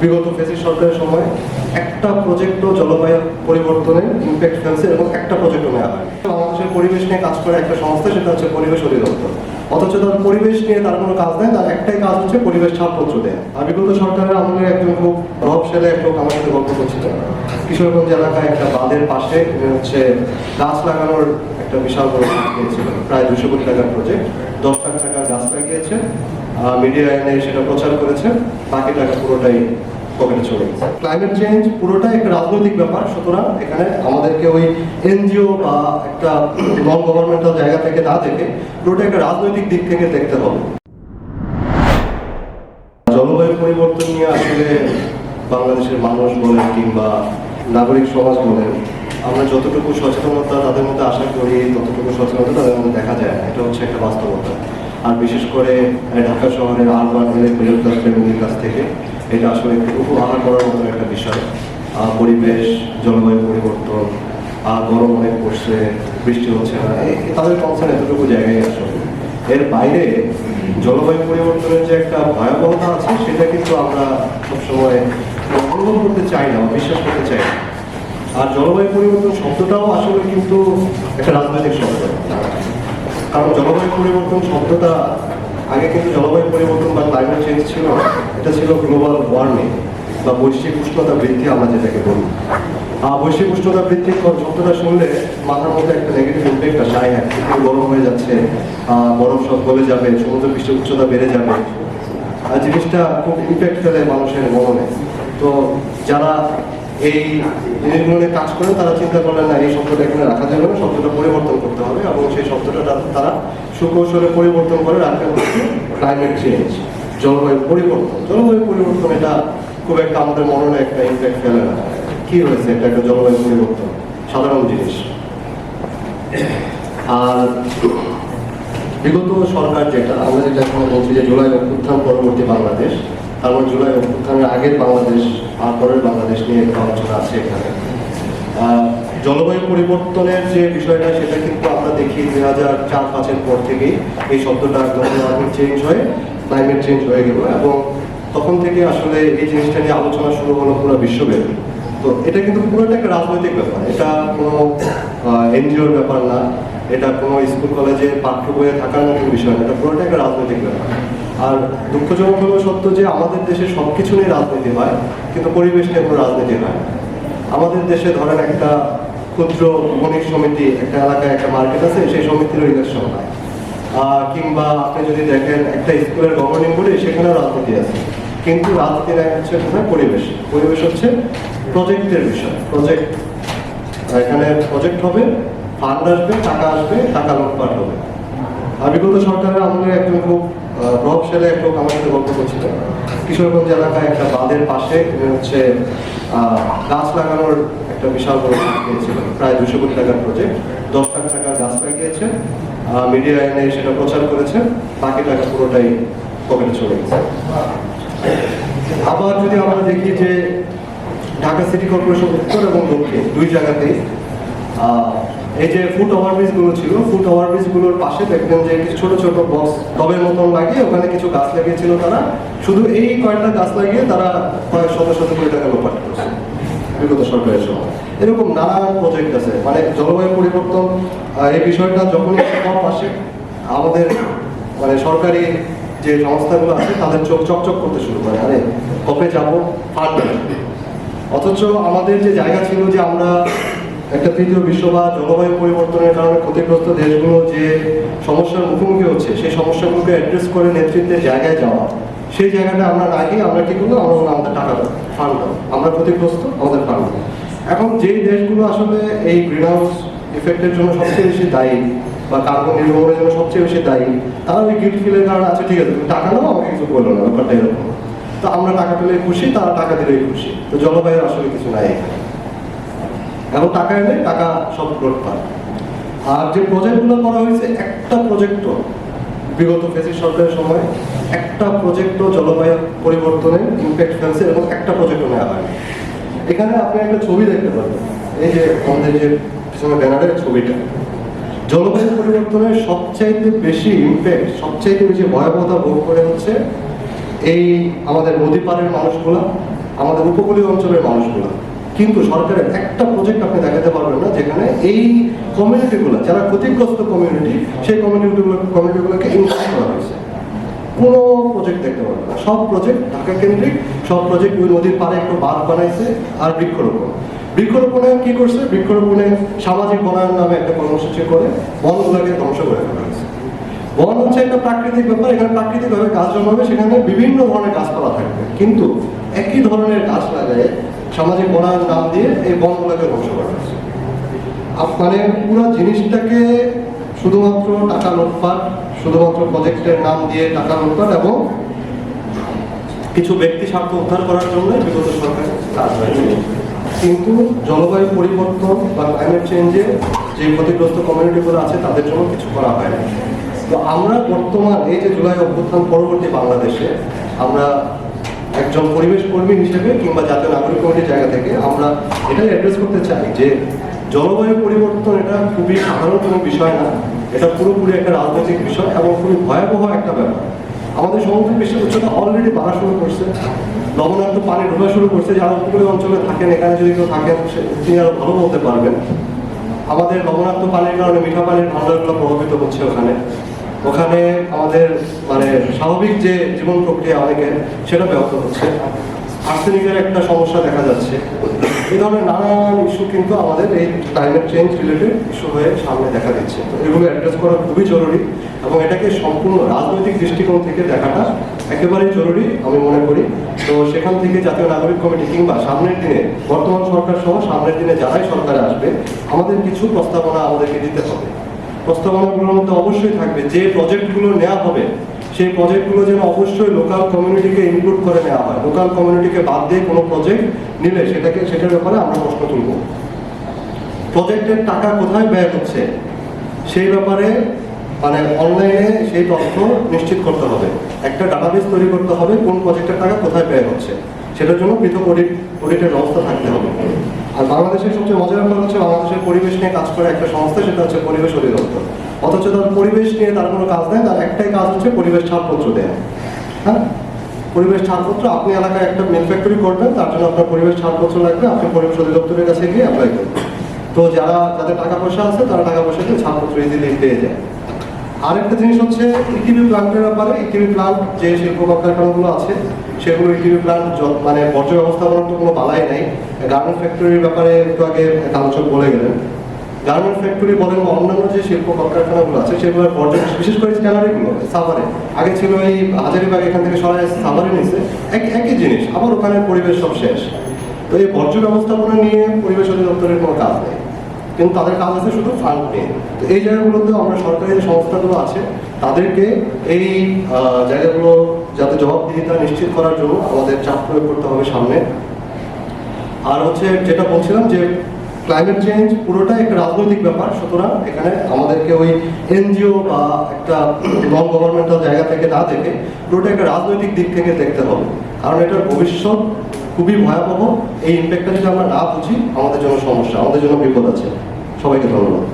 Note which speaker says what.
Speaker 1: বিগত ফেসি সরকারের সময় একটা প্রজেক্টও জলবায়ু পরিবর্তনের ইম্প্যাক্ট ফেলছে এবং একটা প্রজেক্টও নেওয়া হয়। বাংলাদেশের পরিবেশ নিয়ে কাজ করে একটা সংস্থা, সেটা হচ্ছে পরিবেশ অধিদপ্তর। অথচ তার পরিবেশ নিয়ে তার কোনো কাজ নেই, তার একটাই কাজ হচ্ছে পরিবেশ ছাড়পত্র দেয়। আর বিগত সরকারের আমলে একজন খুব প্রভাবশালী এক আমার সাথে গল্প করছিলেন কিশোরগঞ্জ এলাকায় একটা বাঁধের পাশে হচ্ছে গাছ লাগানোর একটা বিশাল বড় দিয়েছিল প্রায় দুশো কোটি টাকার প্রজেক্ট দশ লাখ টাকার গাছ লাগিয়েছে। মিডিয়া এনে সেটা প্রচার করেছে। বাকি টাকা পুরোটাই চলে গেছে। ক্লাইমেট চেঞ্জ একটা রাজনৈতিক ব্যাপার, সুতরাং এখানে আমাদেরকে ওই এনজিও বা একটা নন গভর্নমেন্টাল জায়গা থেকে না দেখে পুরোটা একটা রাজনৈতিক দিক থেকে দেখতে হবে। জলবায়ু পরিবর্তন নিয়ে আসলে বাংলাদেশের মানুষ বলেন কিংবা নাগরিক সমাজ বলেন, আমরা যতটুকু সচেতনতা তাদের মধ্যে আশা করি, ততটুকু সচেতনতা তাদের মধ্যে দেখা যায় না। এটা হচ্ছে একটা বাস্তবতা। আর বিশেষ করে ঢাকা শহরের আরবান কাছ থেকে এটা আসলে খুব উপহার করার মতো একটা বিষয়। পরিবেশ, জলবায়ু পরিবর্তন আর গরম অনেক পড়ছে, বৃষ্টি হচ্ছে না তাদের কনসার্ন এতটুকু জায়গায় আসলে এর বাইরে জলবায়ু পরিবর্তনের যে একটা ভয়াবহতা আছে, সেটা কিন্তু আমরা সবসময় অনুভব করতে চাই না বিশ্বাস করতে চাই না। আর জলবায়ু পরিবর্তন শব্দটাও আসলে কিন্তু একটা রাজনৈতিক শব্দ। কারণ জলবায়ু পরিবর্তন শব্দটা আগে কিন্তু জলবায়ু পরিবর্তন বা ক্লাইমেট চেঞ্জ ছিল, এটা ছিল গ্লোবাল ওয়ার্মিং বা বৈশ্বিক উষ্ণতা বৃদ্ধি আমরা যেটাকে বলি। বৈশ্বিক উষ্ণতা বৃদ্ধির শব্দটা শুনলে মাথার মধ্যে একটা নেগেটিভ ইম্প্যাক্ট আসে। আয় হ্যাঁ গরম হয়ে যাচ্ছে বরফ সব গলে যাবে, সমুদ্র পৃষ্ঠের উচ্চতা বেড়ে যাবে। আর জিনিসটা খুব ইম্প্যাক্ট ফেলে মানুষের মননে তো যারা এই নিয়ে কাজ করে তারা চিন্তা করলেন, না, এই শব্দটা এখানে রাখা যাবে না, শব্দটা পরিবর্তন করতে হবে এবং সেই শব্দটা তারা সুকৌশলে পরিবর্তন করে রাখতে হচ্ছে ক্লাইমেট চেঞ্জ জলবায়ু পরিবর্তন জলবায়ু পরিবর্তন এটা খুব একটা আমাদের মননে একটা ইম্প্যাক্ট ফেলে না। কি হয়েছে? এটা একটা জলবায়ু পরিবর্তন, সাধারণ জিনিস। আর বিগত সরকার যেটা, আমরা যেটা এখন বলছি যে জুলাই অভ্যুত্থান, পরবর্তী বাংলাদেশ তারপর জুলাই অভ্যুত্থানের আগের বাংলাদেশ আর পরের বাংলাদেশ নিয়ে একটু আলোচনা আছে এখানে। জলবায়ু পরিবর্তনের যে বিষয়টা, সেটা কিন্তু আমরা দেখি দুই হাজার চার, পাঁচের পর থেকেই এই শব্দটা গ্লোবাল চেঞ্জ হয়ে ক্লাইমেট চেঞ্জ হয়ে গেল এবং তখন থেকে আসলে এই জিনিসটা নিয়ে আলোচনা শুরু হলো পুরো বিশ্বব্যাপী। তো এটা কিন্তু পুরোটা একটা রাজনৈতিক ব্যাপার। এটা কোনো এনজিওর ব্যাপার না। এটা কোনো স্কুল কলেজে পাঠ্য বইয়ে থাকার মতো বিষয় না। এটা পুরোটা একটা রাজনৈতিক ব্যাপার। আর দুঃখজনক হলো সত্য যে আমাদের দেশে সব কিছু নিয়ে রাজনীতি হয় কিন্তু পরিবেশ নিয়ে কোনো রাজনীতি হয়। আমাদের দেশে ধরেন একটা ক্ষুদ্র বণিক সমিতি একটা এলাকায় একটা মার্কেট আছে সেই সমিতির ইলেকশন হয়। আহ, কিংবা আপনি যদি দেখেন একটা স্কুলের গভর্নিং বডি সেখানেও রাজনীতি আছে। কিন্তু রাজনীতি এক হচ্ছে কোথায় পরিবেশ। পরিবেশ হচ্ছে প্রজেক্টের বিষয়। প্রজেক্ট এখানে প্রজেক্ট হবে ফান্ড আসবে টাকা আসবে টাকা লুটপাট হবে। আর বিগত সরকারের আমাদের একজন খুব প্রভাবশালী এক লোক আমার সাথে গল্প করছিলেন কিশোরগঞ্জ এলাকায় একটা বাঁধের পাশে হচ্ছে গাছ লাগানোর একটা বিশাল বড় দিয়েছিল প্রায় দুশো কোটি টাকার প্রজেক্ট দশ লাখ টাকার গাছ লাগিয়েছে। মিডিয়া এনে সেটা প্রচার করেছে। বাকি টাকা পুরোটাই পকেটে চলে গেছে। আবার যদি আমরা দেখি যে ঢাকা সিটি কর্পোরেশন উত্তর এবং দক্ষিণ, দুই জায়গাতেই এই যে ফুট ওভারব্রিজগুলো ছিল ফুট ওভারব্রিজগুলোর পাশে দেখবেন যে কিছু ছোট ছোট বক্স টবের মতন লাগিয়ে ওখানে কিছু গাছ লাগিয়েছিল তারা। শুধু এই কয়েকটা গাছ লাগিয়ে তারা কয়েক শত শত কোটি টাকা লোপাট করছে। বিগত সরকারের সময়। এরকম নানান প্রজেক্ট আছে। মানে জলবায়ু পরিবর্তন এই বিষয়টা যখন কম আসে আমাদের মানে সরকারি যে সংস্থাগুলো আছে তাদের চোখ চকচক করতে শুরু করে। আরে কবে যাব? ফান্ড অথচ আমাদের যে জায়গা ছিল যে আমরা একটা তৃতীয় বিশ্ব বা জলবায়ু পরিবর্তনের কারণে ক্ষতিগ্রস্ত দেশগুলো যে সমস্যার মুখোমুখি হচ্ছে, সেই সমস্যাগুলোকে অ্যাড্রেস করে নেতৃত্বের জায়গায় যাওয়া। সেই জায়গাটা আমরা গিয়ে আমরা কি করব? আমরা আমাদের টাকা ফান্ড আমরা ক্ষতিগ্রস্ত, আমাদের ফান্ড এখন যেই দেশগুলো আসলে এই গ্রিন হাউস ইফেক্টের জন্য সবচেয়ে বেশি দায়ী বা কার্বন নির্গমনের জন্য সবচেয়ে বেশি দায়ী, তারা ওই গিফট ফিলের কারণে আছে, ঠিক আছে টাকা নাও, আমাকে কিছু বলল না, ব্যাপারটা এরকম। তো আমরা টাকা পেলে খুশি, তারা টাকা দিলেই খুশি। তো জলবায়ুর আসলে কিছু নাই এখানে। এবং টাকা এলে টাকা সব গ্রোথ পায়। আর যে প্রজেক্টগুলো করা হয়েছে, একটা প্রজেক্টও বিগত ফেসি সরকারের সময় একটা প্রজেক্টও জলবায়ু পরিবর্তনের ইম্প্যাক্ট ফেলছে এবং একটা প্রজেক্টও নেওয়া হয় এখানে আপনি একটা ছবি দেখতে পাবেন। এই যে আমাদের যে পিছনে ব্যানারের ছবিটা। জলবায়ু পরিবর্তনের সবচাইতে বেশি ইম্প্যাক্ট সবচাইতে বেশি ভয়াবহতা ভোগ করে হচ্ছে এই আমাদের নদী পাড়ের মানুষগুলা, আমাদের উপকূলীয় অঞ্চলের মানুষগুলো। কিন্তু সরকারের একটা প্রজেক্ট আপনি দেখাতে পারবেন না, যেখানে এই কমিউনিটিগুলো যারা ক্ষতিগ্রস্ত কমিউনিটি সেই কমিউনিটিগুলো কমিউনিটিগুলোকে ইনক্লুড করা হয়েছে। কোনো প্রজেক্ট দেখতে পারবেন না। সব প্রজেক্ট ঢাকা কেন্দ্রিক, সব প্রজেক্ট ওই নদীর পাড়ে একটু বাঁধ বানাইছে আর বৃক্ষরোপণ। বৃক্ষরোপণে কি করছে? বৃক্ষরোপণে সামাজিক বনায়ন নামে একটা কর্মসূচি করে বনগুলোকে ধ্বংস করে ফেলা হয়েছে। বন হচ্ছে একটা প্রাকৃতিক ব্যাপার, এখানে প্রাকৃতিকভাবে গাছ জন্মাবে, সেখানে বিভিন্ন ধরনের গাছপালা থাকবে। কিন্তু একই ধরনের গাছ লাগায় সামাজিক বনায়ন নাম দিয়ে এই বনগুলোকে ধ্বংস করা হয়েছে। মানে পুরো জিনিসটাকে শুধুমাত্র টাকা লুটপাট, শুধুমাত্র প্রজেক্টের নাম দিয়ে টাকা লুটপাট এবং কিছু ব্যক্তি স্বার্থ উদ্ধার করার জন্য বিগত সরকারের কাজ কিন্তু জলবায়ু পরিবর্তন বা ক্লাইমেট চেঞ্জে যে ক্ষতিগ্রস্ত কমিউনিটিগুলো আছে, তাদের জন্য কিছু করা হয় তো আমরা বর্তমান, এই যে জুলাই অভ্যুত্থান পরবর্তী বাংলাদেশে, আমরা একজন পরিবেশ কর্মী হিসেবে কিংবা জাতীয় নাগরিক কমিটির জায়গা থেকে আমরা এটাই অ্যাড্রেস করতে চাই যে জলবায়ু পরিবর্তন এটা খুবই সাধারণ কোনো বিষয় না, এটা পুরোপুরি একটা রাজনৈতিক বিষয় এবং খুবই ভয়াবহ একটা ব্যাপার। আমাদের সমুদ্র পৃষ্ঠের উচ্চতা অলরেডি বাড়া শুরু করছে, লবণাক্ত পানি ঢোকা শুরু করছে, যারা উপকূলীয় অঞ্চলে থাকেন, এখানে যদি কেউ থাকেন তিনি আরও ভালো বলতে পারবেন। আমাদের লবণাক্ত পানির কারণে মিঠা পানির ভান্ডারগুলো প্রভাবিত হচ্ছে ওখানে। ওখানে আমাদের মানে স্বাভাবিক যে জীবন প্রক্রিয়া অনেকের সেটা ব্যাহত হচ্ছে। আর্সেনিকের একটা সমস্যা দেখা যাচ্ছে। এই ধরনের নানান ইস্যু কিন্তু আমাদের এই ক্লাইমেট চেঞ্জ রিলেটেড ইস্যু হয়ে সামনে দেখা দিচ্ছে। তো এগুলো অ্যাড্রেস করা খুবই জরুরি এবং এটাকে সম্পূর্ণ রাজনৈতিক দৃষ্টিকোণ থেকে দেখাটা একেবারেই জরুরি, আমি মনে করি। তো সেখান থেকে জাতীয় নাগরিক কমিটি কিংবা সামনের দিনে বর্তমান সরকার সহ সামনের দিনে যারাই সরকারে আসবে, আমাদের কিছু প্রস্তাবনা আমাদেরকে দিতে হবে। প্রস্তাবনাগুলোর মধ্যে অবশ্যই থাকবে। যে প্রজেক্টগুলো নেওয়া হবে, সেই প্রজেক্টগুলো যেন অবশ্যই লোকাল কমিউনিটিকে ইনক্লুড করে নেওয়া হয়। লোকাল কমিউনিটিকে বাদ দিয়ে কোনো প্রজেক্ট নিলে সেটাকে, সেটার ব্যাপারে আমরা প্রশ্ন তুলব। প্রজেক্টের টাকা কোথায় ব্যয় হচ্ছে, সেই ব্যাপারে মানে অনলাইনে সেই তথ্য নিশ্চিত করতে হবে। একটা ডাটাবেস তৈরি করতে হবে, কোন প্রজেক্টের টাকা কোথায় ব্যয় হচ্ছে। সেটার জন্য পৃথক অডিট অডিটের ব্যবস্থা থাকতে হবে। আর বাংলাদেশের সবচেয়ে মজার ব্যাপার হচ্ছে বাংলাদেশের পরিবেশ নিয়ে কাজ করে একটা সংস্থা, সেটা হচ্ছে পরিবেশ অধিদপ্তর। অথচ তার পরিবেশ নিয়ে তার কোনো কাজ নেই, তার একটাই কাজ হচ্ছে পরিবেশ ছাড়পত্র দেয়া। হ্যাঁ? পরিবেশ ছাড়পত্র, আপনি এলাকায় একটা মিল করবেন, তার জন্য আপনার পরিবেশ ছাড়পত্র লাগবে, আপনি পরিবেশ অধিদপ্তরের কাছে গিয়ে অ্যাপ্লাই করবেন। তো যারা, যাদের টাকা পয়সা আছে, তারা টাকা পয়সা দিয়ে ছাড়পত্র ইজিলি পেয়ে যায়। আরেকটা জিনিস হচ্ছে ইটিভি প্লান্টের ব্যাপারে ইটিভি প্লান্ট যে শিল্প কলকারখানাগুলো আছে, সেগুলো ইটিভি প্লান্ট মানে বর্জ্য ব্যবস্থাপনার তো কোনো বালাই নাই। গার্মেন্ট ফ্যাক্টরির ব্যাপারে একটু আগে কালচক বলে গেলেন। গার্মেন্ট ফ্যাক্টরি বলেন অন্যান্য যে শিল্প কলকারখানাগুলো আছে সেগুলোর বর্জ্য, বিশেষ করে স্ক্যানারিগুলো সাভারে। আগে ছিল এই হাজারিবাগ, এখান থেকে সরাই সাভারে নিয়েছে এক একই জিনিস, আবার ওখানে পরিবেশ সব শেষ। তো এই বর্জ্য ব্যবস্থাপনা নিয়ে পরিবেশ অধিদপ্তরের কোনো কাজ নেই। কিন্তু তাদের কাজ আছে শুধু ফান্ড নিয়ে। তো এই জায়গাগুলোতে আমরা সরকারি যে সংস্থাগুলো আছে, তাদেরকে এই জায়গাগুলো যাতে জবাবদিহিতা নিশ্চিত করার জন্য আমাদের চাপ প্রয়োগ করতে হবে সামনে। আর হচ্ছে যেটা বলছিলাম যে ক্লাইমেট চেঞ্জ পুরোটাই একটা রাজনৈতিক ব্যাপার, সুতরাং এখানে আমাদেরকে ওই এনজিও বা একটা নন গভর্নমেন্টাল জায়গা থেকে না দেখে পুরোটা একটা রাজনৈতিক দিক থেকে দেখতে হবে। কারণ এটার ভবিষ্যৎ খুবই ভয়াবহ। এই ইম্প্যাক্টটা যদি আমরা না বুঝি, আমাদের জন্য সমস্যা, আমাদের জন্য বিপদ আছে। সবাইকে ধন্যবাদ।